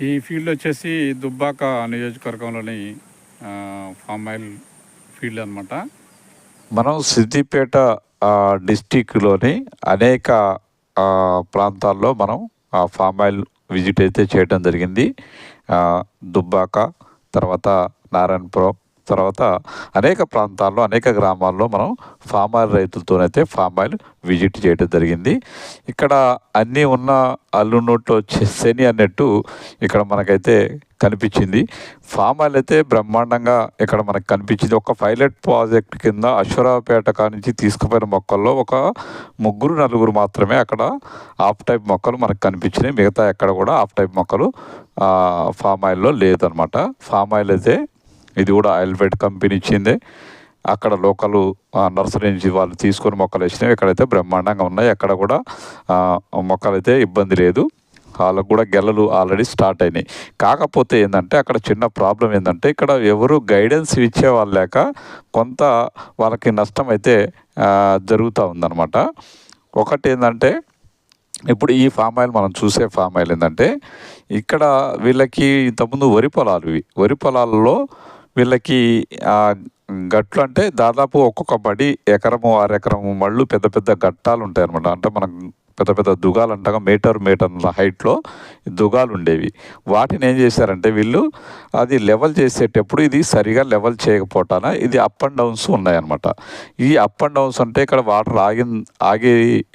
ఈ ఫీల్డ్ వచ్చేసి దుబ్బాక నియోజకవర్గంలోని ఫామ్ ఆయిల్ ఫీల్డ్ అనమాట మనం సిద్దిపేట డిస్టిక్లోని అనేక ప్రాంతాల్లో మనం ఆ ఫామ్ ఆయిల్ విజిట్ అయితే చేయడం జరిగింది. దుబ్బాక తర్వాత నారాయణపురం తర్వాత అనేక ప్రాంతాల్లో అనేక గ్రామాల్లో మనం ఫామ్ ఆయిల్ రైతులతోనైతే ఫామ్ ఆయిల్ విజిట్ చేయడం జరిగింది. ఇక్కడ అన్నీ ఉన్న అల్లు నోట్లో శని అన్నట్టు ఇక్కడ మనకైతే కనిపించింది. ఫామ్ ఆయిల్ అయితే బ్రహ్మాండంగా ఇక్కడ మనకు కనిపించింది. ఒక పైలట్ ప్రాజెక్ట్ కింద అశ్వరావుపేట కానించి తీసుకుపోయిన మొక్కల్లో ఒక ముగ్గురు నలుగురు మాత్రమే అక్కడ ఆఫ్ టైప్ మొక్కలు మనకు కనిపించినాయి. మిగతా ఎక్కడ కూడా ఆఫ్ టైప్ మొక్కలు ఫామ్ ఆయిల్లో లేదనమాట ఫామ్ ఆయిల్ అయితే ఇది కూడా ఆయిల్ కంపెనీ ఇచ్చిందే. అక్కడ లోకల్ నర్సరీ నుంచి వాళ్ళు తీసుకొని మొక్కలు వేసినవి ఇక్కడైతే బ్రహ్మాండంగా ఉన్నాయి అక్కడ కూడా మొక్కలైతే ఇబ్బంది లేదు. వాళ్ళకు కూడా గెలలు ఆల్రెడీ స్టార్ట్ అయినాయి. కాకపోతే ఏంటంటే అక్కడ చిన్న ప్రాబ్లం ఏంటంటే ఇక్కడ ఎవరు గైడెన్స్ ఇచ్చే వాళ్ళు లేక కొంత వాళ్ళకి నష్టం అయితే జరుగుతూ ఉందన్నమాట. ఒకటి ఏంటంటే ఇప్పుడు ఈ ఫామ్ ఆయిల్ మనం చూసే ఫామ్ ఆయిల్ ఏంటంటే ఇక్కడ వీళ్ళకి ఇంతకుముందు వరి పొలాలు ఇవి. వరి పొలాల్లో వీళ్ళకి ఆ, గట్లు అంటే దాదాపు ఒక్కొక్క బడి ఎకరము అరెకరము మళ్ళు పెద్ద పెద్ద గట్టాలు ఉంటాయి అనమాట అంటే మనం పెద్ద పెద్ద దుగాలు అంటాగా మీటర్ మీటర్ హైట్లో దుగాలు ఉండేవి వాటిని ఏం చేశారంటే వీళ్ళు అది లెవెల్ చేసేటప్పుడు ఇది సరిగా లెవెల్ చేయకపోవటాన ఇది అప్ అండ్ డౌన్స్ ఉన్నాయన్నమాట. ఈ అప్ అండ్ డౌన్స్ అంటే ఇక్కడ వాటర్ ఆగి ఆగి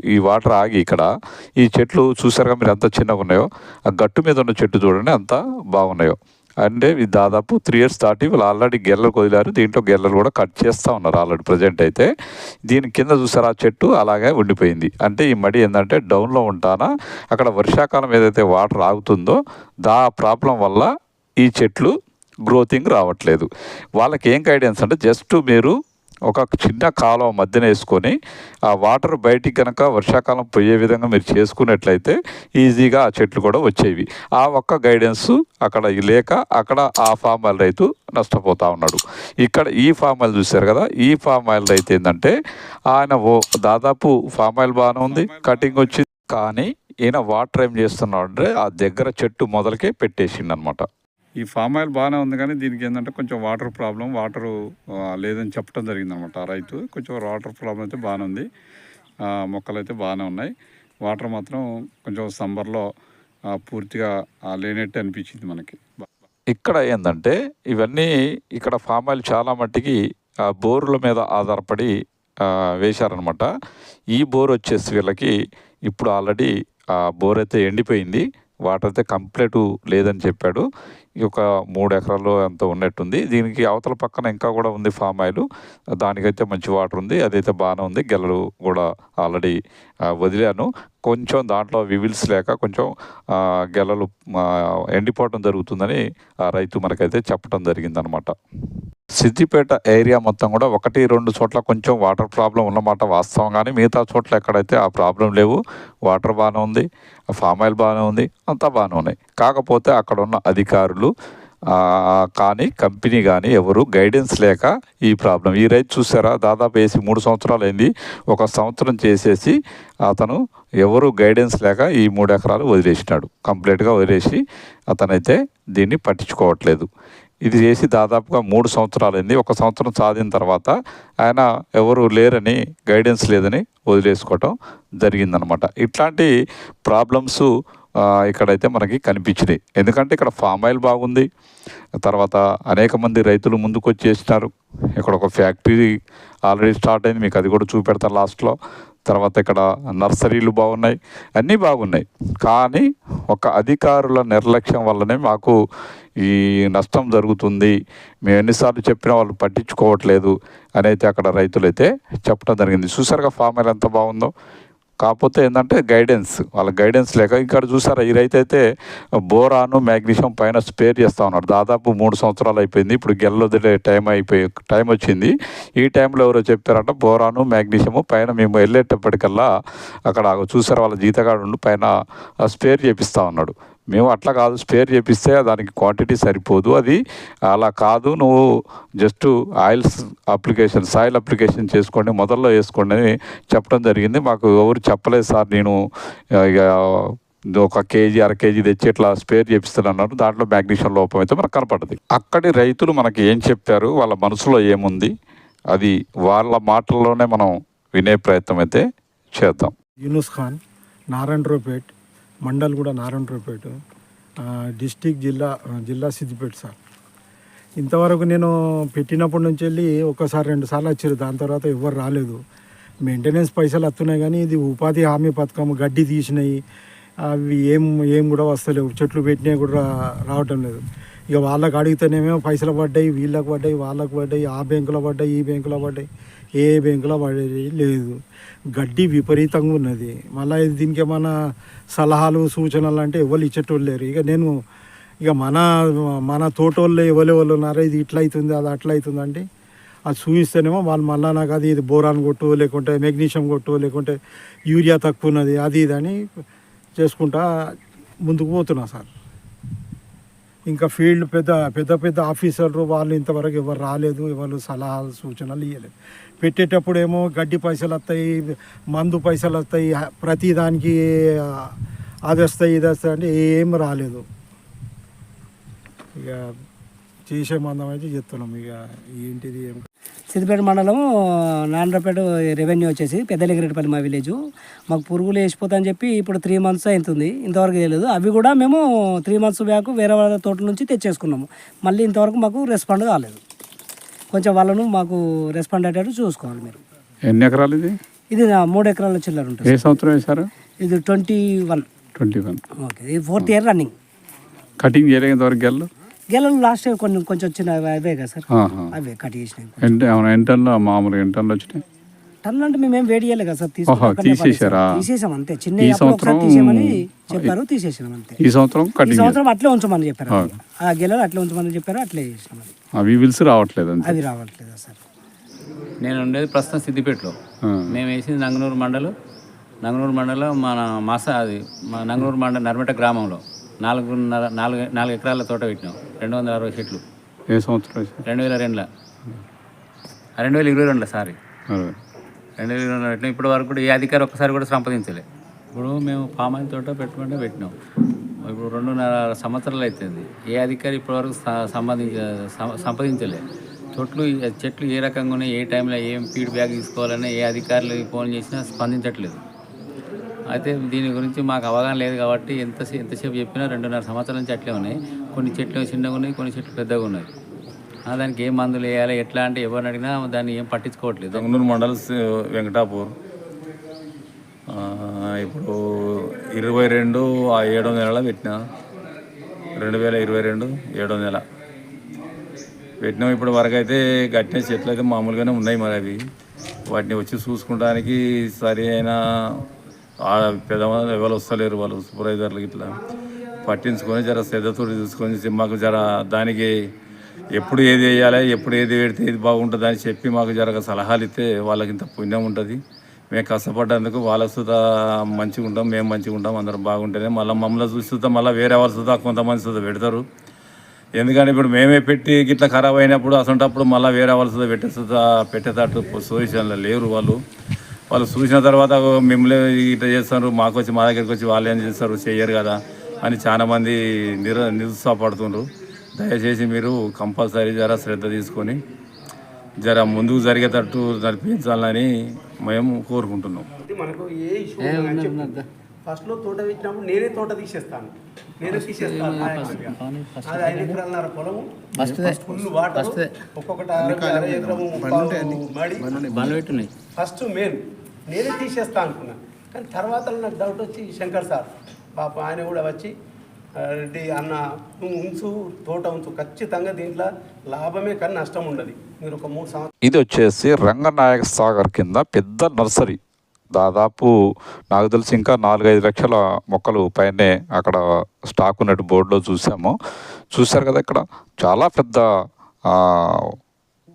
ఈ వాటర్ ఆగి ఇక్కడ ఈ చెట్లు చూసారుగా మీరు ఎంత చిన్నగా ఉన్నాయో ఆ గట్టు మీద ఉన్న చెట్టు చూడండి అంత బాగున్నాయో. అంటే ఇది దాదాపు త్రీ ఇయర్స్ దాటి వీళ్ళు ఆల్రెడీ గెల్లలు వదిలారు దీంట్లో గెల్లలు కూడా కట్ చేస్తూ ఉన్నారు ఆల్రెడీ ప్రజెంట్ అయితే. దీని కింద చూసారా ఆ చెట్టు? అలాగే ఉండిపోయింది. అంటే ఈ మడి ఏంటంటే డౌన్లో ఉంటానా? అక్కడ వర్షాకాలం ఏదైతే వాటర్ ఆగుతుందో దా ప్రాబ్లం వల్ల ఈ చెట్లు గ్రోతింగ్ రావట్లేదు. వాళ్ళకి ఏం గైడెన్స్ అంటే జస్ట్ మీరు ఒక చిన్న కాలువ మధ్యన వేసుకొని ఆ వాటర్ బయటికి కనుక వర్షాకాలం పోయే విధంగా మీరు చేసుకున్నట్లయితే ఈజీగా ఆ చెట్లు కూడా వచ్చేవి. ఆ ఒక్క గైడెన్స్ అక్కడ లేక అక్కడ ఆ ఫామ్ ఆయిల్ రైతు నష్టపోతూ ఉన్నాడు. ఇక్కడ ఈ ఫామ్ ఆయిల్ చూశారు కదా ఈ ఫామ్ ఆయిల్ రైతు ఏంటంటే ఆయన ఓ దాదాపు ఫామ్ ఆయిల్ బాగానే ఉంది కటింగ్ వచ్చింది. కానీ ఈయన వాటర్ ఏం చేస్తున్నాడు అంటే ఆ దగ్గర చెట్టు మొదలకే పెట్టేసిండనమాట. ఈ ఫామ్ ఆయిల్ బాగానే ఉంది కానీ దీనికి ఏంటంటే కొంచెం వాటర్ ప్రాబ్లం వాటరు లేదని చెప్పడం జరిగింది అనమాట రైతు. కొంచెం వాటర్ ప్రాబ్లం అయితే బాగానే ఉంది. మొక్కలు అయితే బాగానే ఉన్నాయి. వాటర్ మాత్రం కొంచెం సమ్మర్లో పూర్తిగా లేనట్టు అనిపించింది మనకి. ఇక్కడ ఏంటంటే ఇవన్నీ ఇక్కడ ఫామ్ ఆయిల్ చాలా మట్టికి ఆ, బోరుల మీద ఆధారపడి వేశారనమాట ఈ బోర్ వచ్చేసి వీళ్ళకి ఇప్పుడు ఆల్రెడీ ఆ బోర్ అయితే ఎండిపోయింది. వాటర్ అయితే కంప్లీట్ లేదని చెప్పాడు. ఈ ఒక మూడు ఎకరాల్లో ఎంత ఉన్నట్టుంది. దీనికి అవతల పక్కన ఇంకా కూడా ఉంది ఫామ్ ఆయిల్. దానికైతే మంచి వాటర్ ఉంది. అదైతే బాగానే ఉంది. గెలలు కూడా ఆల్రెడీ వదిలాను. కొంచెం దాంట్లో వివిల్స్ లేక కొంచెం గెలలు ఎండిపోవడం జరుగుతుందని ఆ రైతు మనకైతే చెప్పడం జరిగిందనమాట. సిద్దిపేట ఏరియా మొత్తం కూడా ఒకటి రెండు చోట్ల కొంచెం వాటర్ ప్రాబ్లం ఉన్నమాట వాస్తవం కానీ మిగతా చోట్ల ఎక్కడైతే ఆ ప్రాబ్లం లేవు వాటర్ బాగానే ఉంది ఫామ్ ఆయిల్ బాగానే ఉంది అంతా బాగానే ఉన్నాయి. కాకపోతే అక్కడ ఉన్న అధికారులు కానీ కంపెనీ కానీ ఎవరు గైడెన్స్ లేక ఈ ప్రాబ్లం. ఈ రైతు చూసారా? దాదాపు వేసి మూడు సంవత్సరాలు అయింది. ఒక సంవత్సరం చేసేసి అతను ఎవరు గైడెన్స్ లేక ఈ మూడు ఎకరాలు వదిలేసినాడు. కంప్లీట్గా వదిలేసి అతనైతే దీన్ని పట్టించుకోవట్లేదు. ఇది చేసి దాదాపుగా మూడు సంవత్సరాలు అయింది. ఒక సంవత్సరం సాధిన తర్వాత ఆయన ఎవరు లేరని గైడెన్స్ లేదని వదిలేసుకోవటం జరిగిందనమాట. ఇట్లాంటి ప్రాబ్లమ్స్ ఇక్కడైతే మనకి కనిపించింది. ఎందుకంటే ఇక్కడ ఫామ్ ఆయిల్ బాగుంది. తర్వాత అనేక మంది రైతులు ముందుకు వచ్చేసినారు ఇక్కడ ఒక ఫ్యాక్టరీ ఆల్రెడీ స్టార్ట్ అయింది. మీకు అది కూడా చూపెడతారు లాస్ట్లో. తర్వాత ఇక్కడ నర్సరీలు బాగున్నాయి. అన్నీ బాగున్నాయి. కానీ ఒక అధికారుల నిర్లక్ష్యం వల్లనే మాకు ఈ నష్టం జరుగుతుంది. మేము ఎన్నిసార్లు చెప్పినా వాళ్ళు పట్టించుకోవట్లేదు అని అయితే అక్కడ రైతులైతే చెప్పడం జరిగింది. చూసారుగా ఫామ్ ఆయిల్ ఎంత బాగుందో? కాకపోతే ఏంటంటే గైడెన్స్ వాళ్ళ గైడెన్స్ లేక ఇక్కడ చూసారా ఈ రైతు అయితే బోరాను మ్యాగ్నీషియం పైన స్పేర్ చేస్తూ ఉన్నాడు. దాదాపు మూడు సంవత్సరాలు అయిపోయింది. ఇప్పుడు గెల్లొదిలే టైం అయిపోయి టైం వచ్చింది. ఈ టైంలో ఎవరో చెప్పారంట బోరాను మ్యాగ్నీషియము పైన మేము వెళ్ళేటప్పటికల్లా అక్కడ చూసారు వాళ్ళ జీతగాడు పైన స్పేర్ చేపిస్తూ ఉన్నాడు. మేము అట్లా కాదు స్పేర్ చేపిస్తే దానికి క్వాంటిటీ సరిపోదు. అది అలా కాదు నువ్వు just oils application soil application చేసుకోండి మొదల్లో వేసుకోండి అని చెప్పడం జరిగింది. మాకు ఎవరు చెప్పలేదు సార్ నేను ఇక ఒక కేజీ అర కేజీ తెచ్చి ఇట్లా స్పేర్ చేపిస్తున్నారు దాంట్లో మ్యాగ్నీషియం లోపం అయితే మనకు కనపడుతుంది అక్కడి రైతులు మనకి ఏం చెప్పారు? వాళ్ళ మనసులో ఏముంది? అది వాళ్ళ మాటల్లోనే మనం వినే ప్రయత్నం అయితే చేద్దాం. యూనుస్ ఖాన్ నారాయణరావుపేట్ మండల్ కూడా నారాయణరావుపేట డిస్టిక్ జిల్లా జిల్లా సిద్దిపేట సార్. ఇంతవరకు నేను పెట్టినప్పటి నుంచి వెళ్ళి ఒకసారి రెండు సార్లు వచ్చారు. దాని తర్వాత ఎవరు రాలేదు. మెయింటెనెన్స్ పైసలు వస్తున్నాయి కానీ ఇది ఉపాధి హామీ పథకం గడ్డి తీసినాయి. అవి ఏం ఏం కూడా వస్తలేవు. చెట్లు పెట్టినవి కూడా రావటం లేదు. ఇక వాళ్ళకి అడిగితేనేమో పైసలు పడ్డాయి వీళ్ళకి పడ్డాయి వాళ్ళకి పడ్డాయి ఆ బ్యాంకులో పడ్డాయి ఈ బ్యాంకులో పడ్డాయి. ఏ బ్యాంకులో పడేది లేదు. గడ్డి విపరీతంగా ఉన్నది. మళ్ళీ దీనికి ఏమైనా సలహాలు సూచనలు అంటే ఎవరు ఇచ్చేటోళ్ళు లేరు. ఇక నేను ఇక మన మన తోటోళ్ళు ఎవరెవరు ఎవరు ఉన్నారో ఇది ఇట్లా అవుతుంది అది అట్లా అవుతుంది అంటే అది చూపిస్తేనేమో వాళ్ళు మళ్ళీ నాకు అది ఇది బోరాన్ కొట్టు లేకుంటే మెగ్నీషియం కొట్టు లేకుంటే యూరియా తక్కువ ఉన్నది అది ఇది అని చేసుకుంటా ముందుకు పోతున్నా సార్. ఇంకా ఫీల్డ్ పెద్ద పెద్ద పెద్ద ఆఫీసర్లు వాళ్ళు ఇంతవరకు ఎవరు రాలేదు ఎవరు సలహాలు సూచనలు ఇవ్వలేదు పెట్టేటప్పుడు ఏమో గడ్డి పైసలు వస్తాయి మందు పైసలు వస్తాయి ప్రతి దానికి అది వస్తాయి ఇది వస్తాయి అంటే ఏం రాలేదు. ఇక చేసే మందం అయితే చెప్తున్నాం ఇక ఏంటిది ఏం సిద్దిపేట మండలం నాండ్రపేట రెవెన్యూ వచ్చేసి పెద్దలిగిరెడ్డిపల్లి మా విలేజ్. మాకు పురుగులు వేసిపోతా అని చెప్పి ఇప్పుడు త్రీ మంత్స్ అవుతుంది ఇంతవరకు తెలియదు అవి కూడా మేము త్రీ మంత్స్ బ్యాక్ వేరే వాళ్ళ తోట నుంచి తెచ్చేసుకున్నాము. మళ్ళీ ఇంతవరకు మాకు రెస్పాండ్ కాలేదు. కొంచెం వాళ్ళను మాకు రెస్పాండ్ అయ్యేటట్టు చూసుకోవాలి మీరు. ఎన్ని ఎకరాలు ఇది? ఇది మూడు ఎకరాల చిల్లర ఏ ఉంటుంది సంవత్సరం వేశారు? ఇది twenty one. Twenty one. Okay. ఇది ఫోర్త్ ఇయర్ రన్నింగ్. కటింగ్ చేయలేంత వరకు గెల్లు? గెలలు లాస్ట్ ఇయర్ కొన్ని కొంచెం వచ్చిన అవే కదా సార్. అవే కట్ చేసినాయి. ఎంత అవును ఎంటన్లో మామూలుగా ఎంటన్లో వచ్చినాయి? టన్నులు అంటే మేమేం వేడి చేయలే కదా సార్? పడేసాం. తీసేసాం అంతే. చిన్న ఒకసారి సంవత్సరం- తీసేయమని చెప్పారు తీసేసాం అంతే. ఈ సంవత్సరం ఈ సంవత్సరం అట్లే ఉంచమని చెప్పారు. ఆ. గెలలు అట్లే ఉంచమని చెప్పారు అట్లే చేసినాం అవి విల్స్ రావట్లేదు అది రావట్లేదా సార్. నేను ఉండేది ప్రస్తుతం సిద్దిపేటలో. మేము వేసింది నంగనూరు మండలం. నంగనూరు మండలం మన మాస అది మా నంగనూరు మండలం నర్మట గ్రామంలో. నాలుగున్నర నాలుగు నాలుగు ఎకరాల తోట పెట్టినాం. రెండు వందల అరవై చెట్లు ఏ సంవత్సరం రెండు వేల రెండులో. రెండు వేల ఇరవై రెండులో సారీ. రెండు వేల ఇరవై రెండులో పెట్టినాం. ఇప్పటి వరకు కూడా ఏ అధికారి ఒక్కసారి కూడా సంప్రదించలే. ఇప్పుడు మేము పామ్ ఆయిల్ తోట పెట్టుకుంటే పెట్టినాం. ఇప్పుడు రెండున్నర సంవత్సరాలు అవుతుంది ఏ అధికారి ఇప్పటివరకు సంబంధించ సం- సంప్రదించలే. చెట్లు చెట్లు ఏ రకంగా ఉన్నాయి ఏ టైంలో ఏం ఫీడ్బ్యాక్ తీసుకోవాలని ఏ అధికారులు ఫోన్ చేసినా స్పందించట్లేదు. అయితే దీని గురించి మాకు అవగాహన లేదు కాబట్టి ఎంత ఎంతసేపు చెప్పినా రెండున్నర సంవత్సరాల నుంచి అట్లే ఉన్నాయి. కొన్ని చెట్లు చిన్నగా ఉన్నాయి కొన్ని చెట్లు పెద్దగా ఉన్నాయి. దానికి ఏం మందులు వేయాలి ఎట్లా అంటే ఎవరిని అడిగినా దాన్ని ఏం పట్టించుకోవట్లేదు. దొంగనూరు మండల్ వెంకటాపూర్. ఇప్పుడు ఇరవై రెండు ఆ ఏడో నెలలో పెట్టిన. రెండు వేల ఇరవై రెండు ఏడో నెల. పెట్టినాం ఇప్పుడు వరకు అయితే కట్టిన చెట్లు అయితే మామూలుగానే ఉన్నాయి మరి అవి. వాటిని వచ్చి చూసుకోవడానికి సరి అయిన ఆ పెద్దవాళ్ళు ఎవరు వస్తలేరు వాళ్ళు సూపర్వైజర్లు ఇట్లా పట్టించుకొని జర శ్రద్ధతో చూసుకొని మాకు జర దానికి ఎప్పుడు ఏది వేయాలి ఎప్పుడు ఏది పెడితే ఏది బాగుంటుంది అని చెప్పి మాకు జరగ సలహాలు ఇస్తే వాళ్ళకి ఇంత పుణ్యం ఉంటుంది. మేము కష్టపడ్డందుకు వాళ్ళ సుతా మంచిగా ఉంటాం మేము మంచిగా ఉంటాం అందరం బాగుంటేనే మళ్ళీ మమ్మల్ని చూసి మళ్ళీ వేరే వాళ్ళ సుతా కొంతమంది సుతా పెడతారు. ఎందుకంటే ఇప్పుడు మేమే పెట్టి గిట్లా ఖరాబ్ అయినప్పుడు అసంటప్పుడు మళ్ళీ వేరే వాళ్ళ సుతా పెట్టే సుతా పెట్టేటట్టు పొజిషన్లో లేరు వాళ్ళు. వాళ్ళు చూసిన తర్వాత మిమ్మల్ని ఇట్లా చేస్తారు మాకు వచ్చి మా దగ్గరికి వచ్చి వాళ్ళు ఏం చేస్తారు చెయ్యరు కదా అని చాలా మంది నిర నిరుత్సాహపడుతుండ్రు. దయచేసి మీరు కంపల్సరీ జర శ్రద్ధ తీసుకొని జర ముందుకు జరిగేటట్టు నడిపించాలని మేము కోరుకుంటున్నాం. మనకు ఏ ఇష్యూ అని చెప్పు. ఫస్ట్లో తోట పెట్టినప్పుడు నేనే తోట తీసేస్తాను. నేను తీసేస్తాను అది ఐదు ఎకరాలన్నర పొలము ఫుల్ వాటర్ ఒక్కొక్కటి ఎకరము ఫస్ట్ మెయిన్ నేనే తీసేస్తా అనుకున్నా కానీ తర్వాత నాకు డౌట్ వచ్చి శంకర్ సార్ పాప ఆయన కూడా వచ్చి రెడ్డి అన్న నువ్వు ఉంచు తోట ఉంచు ఖచ్చితంగా దీంట్లో లాభమే కానీ నష్టం ఉండదు మీరు ఒక మూడు సంవత్సరాలు ఇది వచ్చేసి రంగనాయక సాగర్ కింద పెద్ద నర్సరీ. దాదాపు నాకు తెలిసి ఇంకా నాలుగైదు లక్షల మొక్కలు పైనే అక్కడ స్టాక్ ఉన్నట్టు బోర్డులో చూసాము. చూశారు కదా ఇక్కడ చాలా పెద్ద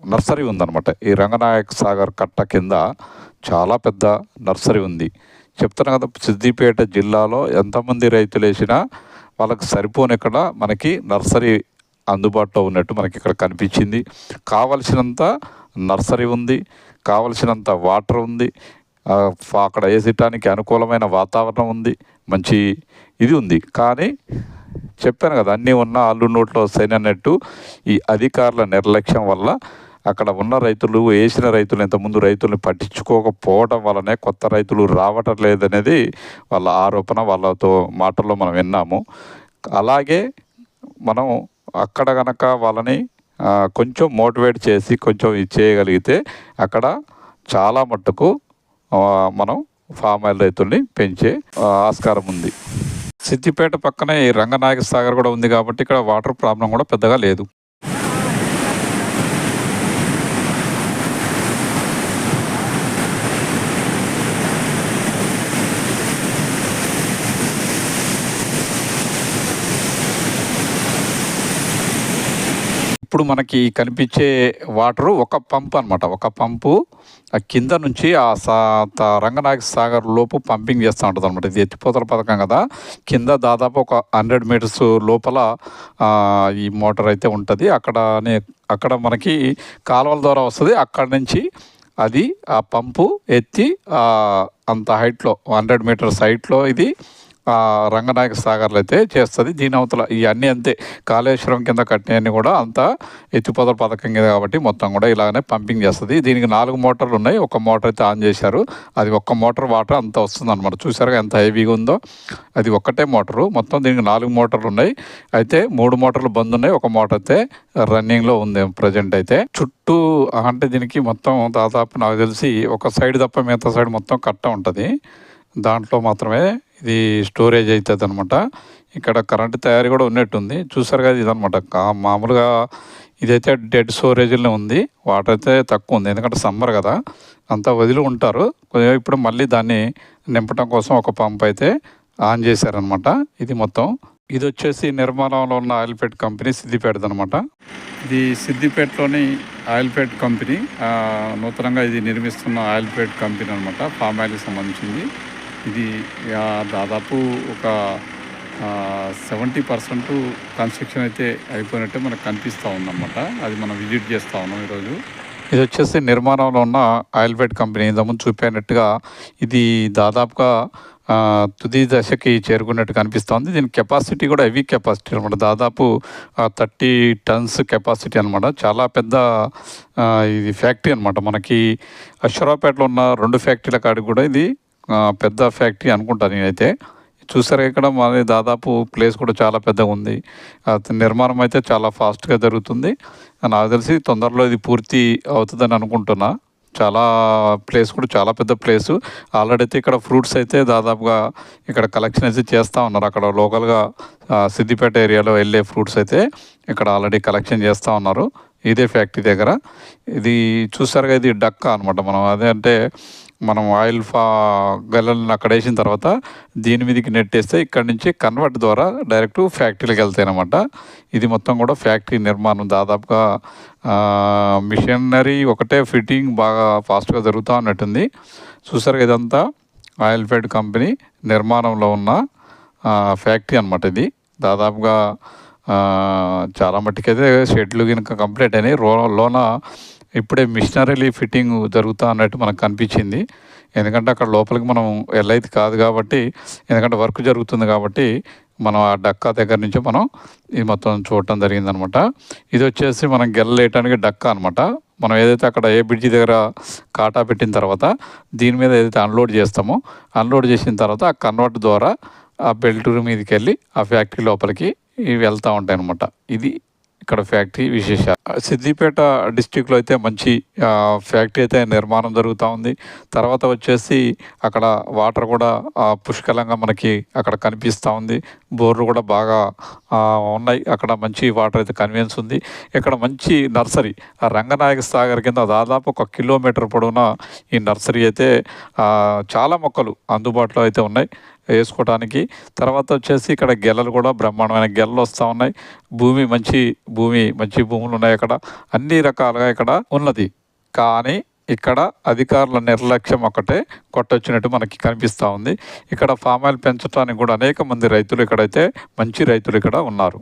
నర్సరీ ఉందన్నమాట. ఈ రంగనాయక్ సాగర్ కట్ట కింద చాలా పెద్ద నర్సరీ ఉంది. చెప్తాను కదా సిద్దిపేట జిల్లాలో ఎంతమంది రైతులు వేసినా వాళ్ళకి సరిపోని ఇక్కడ మనకి నర్సరీ అందుబాటులో ఉన్నట్టు మనకి ఇక్కడ కనిపించింది. కావలసినంత నర్సరీ ఉంది కావలసినంత వాటర్ ఉంది అక్కడ వేసేటానికి అనుకూలమైన వాతావరణం ఉంది మంచి ఇది ఉంది. కానీ చెప్పాను కదా అన్నీ ఉన్న అల్లు నోట్లో వస్తాయని అన్నట్టు ఈ అధికారుల నిర్లక్ష్యం వల్ల అక్కడ ఉన్న రైతులు వేసిన రైతులు ఇంతకుముందు రైతుల్ని పట్టించుకోకపోవడం వల్లనే కొత్త రైతులు రావటం లేదనేది వాళ్ళ ఆరోపణ వాళ్ళతో మాటల్లో మనం విన్నాము. అలాగే మనం అక్కడ కనుక వాళ్ళని కొంచెం మోటివేట్ చేసి కొంచెం ఇది చేయగలిగితే అక్కడ చాలా మట్టుకు మనం ఫామ్ ఆయిల్ రైతుల్ని పెంచే ఆస్కారం ఉంది. సిద్దిపేట పక్కనే ఈ రంగనాయక సాగర్ కూడా ఉంది కాబట్టి ఇక్కడ వాటర్ ప్రాబ్లం కూడా పెద్దగా లేదు. ఇప్పుడు మనకి కనిపించే వాటరు ఒక పంపు అనమాట ఒక పంపు కింద నుంచి ఆ సా రంగనాయక సాగర్ లోపు పంపింగ్ చేస్తూ ఉంటుంది అనమాట ఇది ఎత్తిపోతల పథకం కదా. కింద దాదాపు ఒక హండ్రెడ్ మీటర్స్ లోపల ఈ మోటార్ అయితే ఉంటుంది. అక్కడనే అక్కడ మనకి కాలువల ద్వారా వస్తుంది. అక్కడ నుంచి అది ఆ పంపు ఎత్తి అంత హైట్లో హండ్రెడ్ మీటర్స్ హైట్లో ఇది రంగనాయక సాగర్లు అయితే చేస్తుంది. దీని అవతల ఇవన్నీ అంతే. కాళేశ్వరం కింద కట్టినవన్నీ కూడా అంతా ఎత్తిపోతల పథకం కింద కాబట్టి మొత్తం కూడా ఇలాగనే పంపింగ్ చేస్తుంది. దీనికి నాలుగు మోటార్లు ఉన్నాయి. ఒక మోటార్ అయితే ఆన్ చేశారు. అది ఒక్క మోటార్ వాటర్ అంత వస్తుంది అనమాట చూసారుగా ఎంత హెవీగా ఉందో? అది ఒక్కటే మోటారు. మొత్తం దీనికి నాలుగు మోటార్లు ఉన్నాయి. అయితే మూడు మోటార్లు బంద్ ఉన్నాయి. ఒక మోటార్ అయితే రన్నింగ్లో ఉంది ప్రజెంట్ అయితే. చుట్టూ అంటే దీనికి మొత్తం దాదాపు నాకు తెలిసి ఒక సైడ్ తప్ప మిగతా సైడ్ మొత్తం కట్ట ఉంటుంది. దాంట్లో మాత్రమే ఇది స్టోరేజ్ అవుతుంది అనమాట ఇక్కడ కరెంటు తయారీ కూడా ఉన్నట్టుంది. చూసారు కదా ఇదనమాట మామూలుగా ఇదైతే డెడ్ స్టోరేజ్లో ఉంది. వాటర్ అయితే తక్కువ ఉంది. ఎందుకంటే సమ్మర్ కదా. అంతా వదిలి ఉంటారు. కొద్దిగా ఇప్పుడు మళ్ళీ దాన్ని నింపడం కోసం ఒక పంప్ అయితే ఆన్ చేశారనమాట ఇది మొత్తం. ఇది వచ్చేసి నిర్మాణంలో ఉన్న ఆయిల్పేట్ కంపెనీ సిద్దిపేటది అనమాట ఇది సిద్దిపేటలోని ఆయిల్పేట్ కంపెనీ. నూతనంగా ఇది నిర్మిస్తున్న ఆయిల్పేట్ కంపెనీ అనమాట ఫామ్ ఆయిల్కి సంబంధించింది. ఇది దాదాపు ఒక సెవెంటీ పర్సెంట్ కన్స్ట్రక్షన్ అయితే అయిపోయినట్టే మనకు కనిపిస్తూ ఉందన్నమాట. అది మనం విజిట్ చేస్తూ ఉన్నాం ఈరోజు. ఇది వచ్చేసి నిర్మాణంలో ఉన్న ఆయిల్బెడ్ కంపెనీ. ఇంతకుముందు చూపినట్టుగా ఇది దాదాపుగా తుది దశకి చేరుకున్నట్టు కనిపిస్తోంది. దీని కెపాసిటీ కూడా హెవీ కెపాసిటీ అనమాట దాదాపు థర్టీ టన్స్ కెపాసిటీ అనమాట చాలా పెద్ద ఇది ఫ్యాక్టరీ అనమాట మనకి అశ్వరావుపేటలో ఉన్న రెండు ఫ్యాక్టరీల కాడికి కూడా ఇది పెద్ద ఫ్యాక్టరీ అనుకుంటాను నేనైతే. చూసారు ఇక్కడ మరి దాదాపు ప్లేస్ కూడా చాలా పెద్దగా ఉంది. నిర్మాణం అయితే చాలా ఫాస్ట్గా జరుగుతుంది. నాకు తెలిసి తొందరలో ఇది పూర్తి అవుతుందని అనుకుంటున్నా. చాలా ప్లేస్ కూడా చాలా పెద్ద ప్లేస్. ఆల్రెడీ అయితే ఇక్కడ ఫ్రూట్స్ అయితే దాదాపుగా ఇక్కడ కలెక్షన్ అయితే చేస్తూ ఉన్నారు. అక్కడ లోకల్గా సిద్దిపేట ఏరియాలో వెళ్ళే ఫ్రూట్స్ అయితే ఇక్కడ ఆల్రెడీ కలెక్షన్ చేస్తూ ఉన్నారు. ఇదే ఫ్యాక్టరీ దగ్గర. ఇది చూసారుగా ఇది డక్క అనమాట మనం. అదే అంటే మనం ఆయిల్ ఫా గల్లలను అక్కడ వేసిన తర్వాత దీని మీదకి నెట్టేస్తే ఇక్కడ నుంచి కన్వర్ట్ ద్వారా డైరెక్ట్ ఫ్యాక్టరీలకు వెళ్తాయి అనమాట ఇది మొత్తం కూడా ఫ్యాక్టరీ నిర్మాణం దాదాపుగా మిషనరీ ఒకటే ఫిట్టింగ్ బాగా ఫాస్ట్గా జరుగుతూ ఉన్నట్టుంది. చూసారు ఇదంతా? ఆయిల్ ఫెడ్ కంపెనీ నిర్మాణంలో ఉన్న ఫ్యాక్టరీ అనమాట ఇది. దాదాపుగా చాలా మట్టుకైతే షెడ్లు కనుక కంప్లీట్ అయినాయి. రో లోన ఇప్పుడే మిషనరీ ఫిట్టింగ్ జరుగుతా అన్నట్టు మనకు కనిపించింది. ఎందుకంటే అక్కడ లోపలికి మనం వెళ్ళైతే కాదు కాబట్టి ఎందుకంటే వర్క్ జరుగుతుంది కాబట్టి మనం ఆ డక్కా దగ్గర నుంచి మనం ఇది మొత్తం చూడటం జరిగిందనమాట. ఇది వచ్చేసి మనం గెల్లలేయటానికి డక్కా అనమాట మనం ఏదైతే అక్కడ ఏ బ్రిడ్జి దగ్గర కాటా పెట్టిన తర్వాత దీని మీద ఏదైతే అన్లోడ్ చేస్తామో అన్లోడ్ చేసిన తర్వాత ఆ కన్వర్ట్ ద్వారా ఆ బెల్ట్ మీదకి వెళ్ళి ఆ ఫ్యాక్టరీ లోపలికి ఇవి వెళ్తూ ఉంటాయి అనమాట ఇది ఇక్కడ ఫ్యాక్టరీ విశేష సిద్దిపేట డిస్టిక్లో అయితే మంచి ఫ్యాక్టరీ అయితే నిర్మాణం జరుగుతూ ఉంది. తర్వాత వచ్చేసి అక్కడ వాటర్ కూడా పుష్కలంగా మనకి అక్కడ కనిపిస్తూ ఉంది. బోర్లు కూడా బాగా ఉన్నాయి. అక్కడ మంచి వాటర్ అయితే కన్వీనియన్స్ ఉంది. ఇక్కడ మంచి నర్సరీ రంగనాయక సాగర్ కింద దాదాపు ఒక కిలోమీటర్ పొడవున ఈ నర్సరీ అయితే చాలా మొక్కలు అందుబాటులో అయితే ఉన్నాయి. వేసుకోవడానికి తర్వాత వచ్చేసి ఇక్కడ గెలలు కూడా బ్రహ్మాండమైన గెలలు వస్తూ ఉన్నాయి. భూమి మంచి భూమి మంచి భూములు ఉన్నాయి అక్కడ. అన్ని రకాలుగా ఇక్కడ ఉన్నది. కానీ ఇక్కడ అధికారుల నిర్లక్ష్యం ఒకటే కొట్టొచ్చినట్టు మనకి కనిపిస్తూ ఉంది. ఇక్కడ ఫామ్ ఆయిల్ పెంచడానికి కూడా అనేక మంది రైతులు ఇక్కడైతే మంచి రైతులు ఇక్కడ ఉన్నారు.